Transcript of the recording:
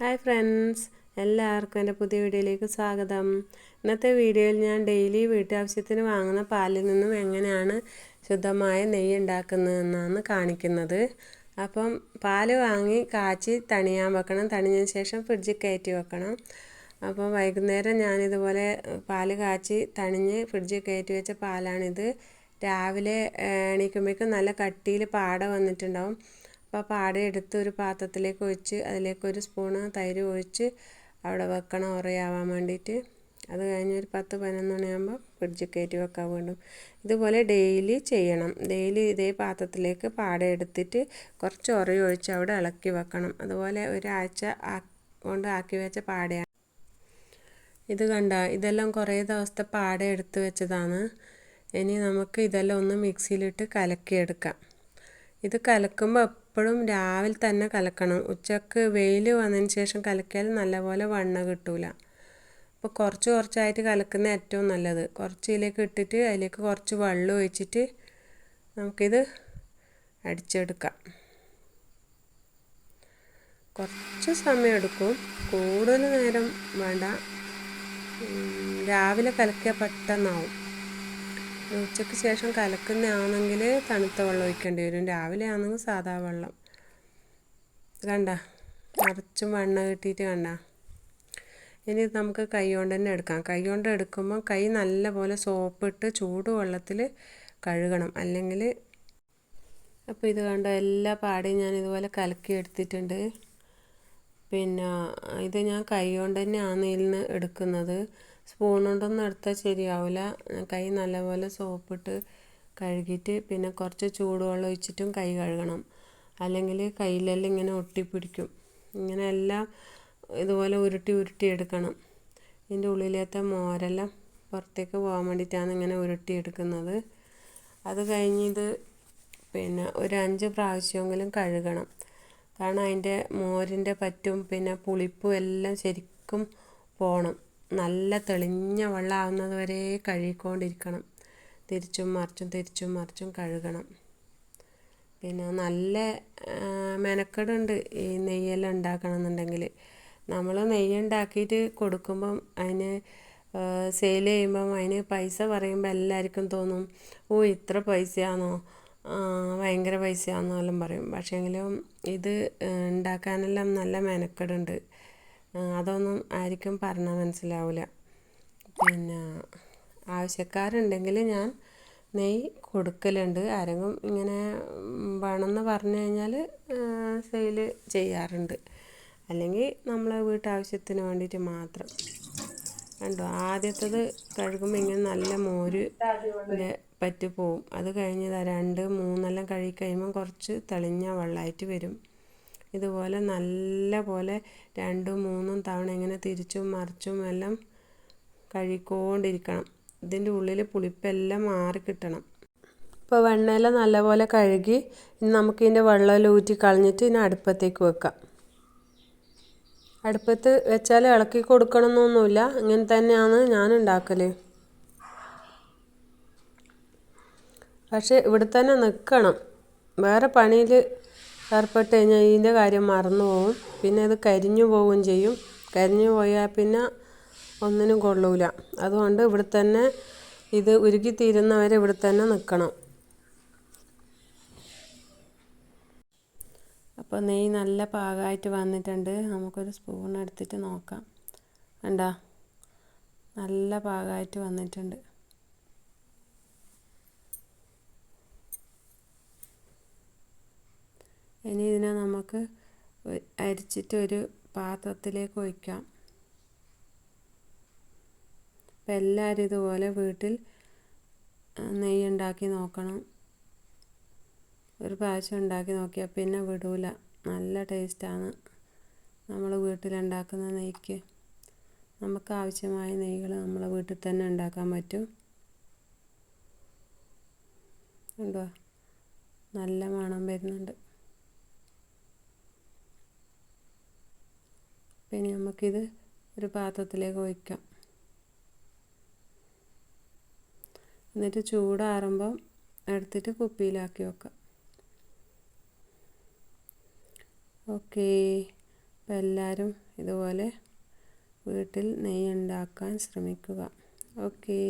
Hi friends എല്ലാവർക്കും എന്റെ പുതിയ വീഡിയോയിലേക്ക് സ്വാഗതം. ഇന്നത്തെ വീഡിയോയിൽ ഞാൻ ഡെയിലി വീട്ടാവശ്യത്തിന് വാങ്ങുന്ന പാലിൽ നിന്നും എങ്ങനെയാണ് ശുദ്ധമായ നെയ്യ് ഉണ്ടാക്കുന്നതെന്നാണ് കാണിക്കുന്നത്. അപ്പം പാൽ വാങ്ങി കാച്ചി തണിയാൻ വെക്കണം. തണിഞ്ഞതിന് ശേഷം ഫ്രിഡ്ജിൽ കയറ്റി വെക്കണം. അപ്പോൾ വൈകുന്നേരം ഞാനിതുപോലെ പാൽ കാച്ചി തണിഞ്ഞ് ഫ്രിഡ്ജിൽ കയറ്റി വെച്ച പാലാണിത്. രാവിലെ എണീക്കുമ്പോഴേക്കും നല്ല കട്ടിയിൽ പാട വന്നിട്ടുണ്ടാവും. അപ്പോൾ പാടെ എടുത്ത് ഒരു പാത്രത്തിലേക്ക് ഒഴിച്ച് അതിലേക്ക് ഒരു സ്പൂണ് തൈര് ഒഴിച്ച് അവിടെ വെക്കണം ഉറയാവാൻ വേണ്ടിയിട്ട് അത് കഴിഞ്ഞ് ഒരു പത്ത് പതിനൊന്ന് മണിയാകുമ്പോൾ ഫ്രിഡ്ജിൽ കയറ്റി വെക്കാൻ വേണ്ടും. ഇതുപോലെ ഡെയിലി ചെയ്യണം. ഡെയിലി ഇതേ പാത്രത്തിലേക്ക് പാടെ എടുത്തിട്ട് കുറച്ച് ഉറയൊഴിച്ച് അവിടെ ഇളക്കി വെക്കണം. അതുപോലെ ഒരാഴ്ച കൊണ്ട് ആക്കി വെച്ച പാടയാണ്. ഇത് കണ്ട ഇതെല്ലാം കുറേ ദിവസത്തെ പാടെ എടുത്ത് വെച്ചതാണ്. ഇനി നമുക്ക് ഇതെല്ലാം ഒന്ന് മിക്സിയിലിട്ട് കലക്കിയെടുക്കാം. ഇത് കലക്കുമ്പോൾ എപ്പോഴും രാവിലെ തന്നെ കലക്കണം. ഉച്ചയ്ക്ക് വെയിൽ വന്നതിന് ശേഷം കലക്കിയാൽ നല്ലപോലെ വണ്ണ കിട്ടൂല. അപ്പോൾ കുറച്ച് കുറച്ചായിട്ട് കലക്കുന്ന ഏറ്റവും നല്ലത്. കുറച്ച് ഇതിലേക്ക് ഇട്ടിട്ട് അതിലേക്ക് കുറച്ച് വെള്ളം ഒഴിച്ചിട്ട് നമുക്കിത് അടിച്ചെടുക്കാം. കുറച്ച് സമയം എടുക്കും. കൂടുതൽ നേരം വേണ്ട. രാവിലെ കലക്കിയാൽ പെട്ടെന്നാവും. ഉച്ചയ്ക്ക് ശേഷം കലക്കുന്നതാണെങ്കിൽ തണുത്ത വെള്ളം ഒഴിക്കേണ്ടി വരും. രാവിലെ ആണെങ്കിൽ സാധാ വെള്ളം. കണ്ട? നിറച്ചും വെണ്ണ കിട്ടിയിട്ട് കണ്ട? ഇനി നമുക്ക് കൈ കൊണ്ട് തന്നെ എടുക്കാം. കൈ കൊണ്ട് എടുക്കുമ്പോൾ കൈ നല്ലപോലെ സോപ്പിട്ട് ചൂട് വെള്ളത്തിൽ കഴുകണം. അല്ലെങ്കിൽ അപ്പോൾ ഇത് കണ്ട എല്ലാ പാടയും ഞാൻ ഇതുപോലെ കലക്കി എടുത്തിട്ടുണ്ട്. പിന്നെ ഇത് ഞാൻ കൈ കൊണ്ട് തന്നെയാണ് ഇതിൽ നിന്ന് എടുക്കുന്നത്. സ്പൂൺ കൊണ്ടൊന്നും എടുത്താൽ ശരിയാവില്ല കൈ നല്ലപോലെ സോപ്പിട്ട് കഴുകിയിട്ട് പിന്നെ കുറച്ച് ചൂടുവെള്ളം ഒഴിച്ചിട്ടും കൈ കഴുകണം. അല്ലെങ്കിൽ കയ്യിലെല്ലാം ഇങ്ങനെ ഒട്ടിപ്പിടിക്കും. ഇങ്ങനെ എല്ലാം ഇതുപോലെ ഉരുട്ടി ഉരുട്ടി എടുക്കണം. ഇതിന്റെ ഉള്ളിലത്തെ മോരെല്ലാം പുറത്തേക്ക് പോകാൻ വേണ്ടിയിട്ടാണ് ഇങ്ങനെ ഉരുട്ടി എടുക്കുന്നത്. അത് കഴിഞ്ഞിത് പിന്നെ ഒരു അഞ്ച് പ്രാവശ്യമെങ്കിലും കഴുകണം. കാരണം അതിന്റെ മോരിന്റെ പറ്റും പിന്നെ പുളിപ്പും എല്ലാം ശരിക്കും പോകണം നല്ല തെളിഞ്ഞ വെള്ളമാവുന്നത് വരെ കഴുകിക്കൊണ്ടിരിക്കണം. തിരിച്ചും മറിച്ചും തിരിച്ചും മറിച്ചും കഴുകണം. പിന്നെ നല്ല മെനക്കെടുണ്ട് ഈ നെയ്യെല്ലാം ഉണ്ടാക്കണമെന്നുണ്ടെങ്കിൽ. നമ്മൾ നെയ്യ് ഉണ്ടാക്കിയിട്ട് കൊടുക്കുമ്പം അതിന് സെയിൽ ചെയ്യുമ്പം അതിന് പൈസ പറയുമ്പോൾ എല്ലാവർക്കും തോന്നും ഓ ഇത്ര പൈസയാണോ ഭയങ്കര പൈസയാണെന്നോ എല്ലാം പറയും. പക്ഷേങ്കിലും ഇത് ഉണ്ടാക്കാനെല്ലാം നല്ല മെനക്കെടുണ്ട്. അതൊന്നും ആർക്കും പറഞ്ഞാൽ മനസ്സിലാവില്ല പിന്നെ ആവശ്യക്കാരുണ്ടെങ്കിൽ ഞാൻ നെയ് കൊടുക്കലുണ്ട്. ആരെങ്കിലും ഇങ്ങനെ വേണമെന്ന് പറഞ്ഞു കഴിഞ്ഞാൽ സെയിൽ ചെയ്യാറുണ്ട്. അല്ലെങ്കിൽ നമ്മളെ വീട്ടാവശ്യത്തിന് വേണ്ടിയിട്ട് മാത്രം. കണ്ടോ? ആദ്യത്തത് കഴുകുമ്പോൾ ഇങ്ങനെ നല്ല മോര് പറ്റി പോവും അത് കഴിഞ്ഞ് രണ്ട് മൂന്നെല്ലാം കഴുകി കഴിയുമ്പം കുറച്ച് തെളിഞ്ഞ വെള്ളമായിട്ട് വരും. ഇതുപോലെ നല്ല പോലെ രണ്ടും മൂന്നും തവണ ഇങ്ങനെ തിരിച്ചും മറിച്ചും എല്ലാം കഴുകിക്കൊണ്ടിരിക്കണം. ഇതിന്റെ ഉള്ളിൽ പുളിപ്പെല്ലാം മാറി കിട്ടണം. ഇപ്പോൾ വെണ്ണയെല്ലാം നല്ലപോലെ കഴുകി ഇനി ഇതിന്റെ വെള്ളമെല്ലാം ഊറ്റി കളഞ്ഞിട്ട് ഇനി അടുപ്പത്തേക്ക് വെക്കാം. അടുപ്പത്ത് വെച്ചാൽ ഇളക്കി കൊടുക്കണമെന്നൊന്നുമില്ല. ഇങ്ങനെ തന്നെയാണ് ഞാൻ ഉണ്ടാക്കൽ പക്ഷേ ഇവിടെ തന്നെ നിൽക്കണം. വേറെ പണിയിൽ ഏർപ്പെട്ട് കഴിഞ്ഞാൽ ഇതിന്റെ കാര്യം മറന്നു പോകും പിന്നെ ഇത് കരിഞ്ഞു പോവുകയും ചെയ്യും. കരിഞ്ഞു പോയാൽ പിന്നെ ഒന്നിനും കൊള്ളൂല. അതുകൊണ്ട് ഇവിടെ തന്നെ ഇത് ഉരുക്കി തീരുന്നവരെ ഇവിടെ തന്നെ നിൽക്കണം അപ്പോൾ നെയ്യ് നല്ല പാകമായിട്ട് വന്നിട്ടുണ്ട്. നമുക്കൊരു സ്പൂൺ എടുത്തിട്ട് നോക്കാം. കണ്ടാ? നല്ല പാകമായിട്ട് വന്നിട്ടുണ്ട്. ഇനി ഇതിനെ നമുക്ക് അരിച്ചിട്ട് ഒരു പാത്രത്തിലേക്ക് ഒഴിക്കാം. അപ്പം എല്ലാവരും ഇതുപോലെ വീട്ടിൽ നെയ്യ് ഉണ്ടാക്കി നോക്കണം. ഒരു പ്രാവശ്യം ഉണ്ടാക്കി നോക്കിയാൽ പിന്നെ വിടൂല. നല്ല ടേസ്റ്റാണ് നമ്മൾ വീട്ടിലുണ്ടാക്കുന്ന നെയ്ക്ക്. നമുക്ക് ആവശ്യമായ നെയ്കൾ നമ്മൾ വീട്ടിൽ തന്നെ ഉണ്ടാക്കാൻ പറ്റും. ഉണ്ടോ? നല്ല മണം വരുന്നുണ്ട് പിന്നെ നമുക്കിത് ഒരു പാത്രത്തിലേക്ക് ഒഴിക്കാം എന്നിട്ട് ചൂടാറുമ്പം എടുത്തിട്ട് കുപ്പിയിലാക്കി വെക്കാം. ഓക്കേ. അപ്പം എല്ലാവരും ഇതുപോലെ വീട്ടിൽ നെയ്യ് ഉണ്ടാക്കാൻ ശ്രമിക്കുക. ഓക്കേ.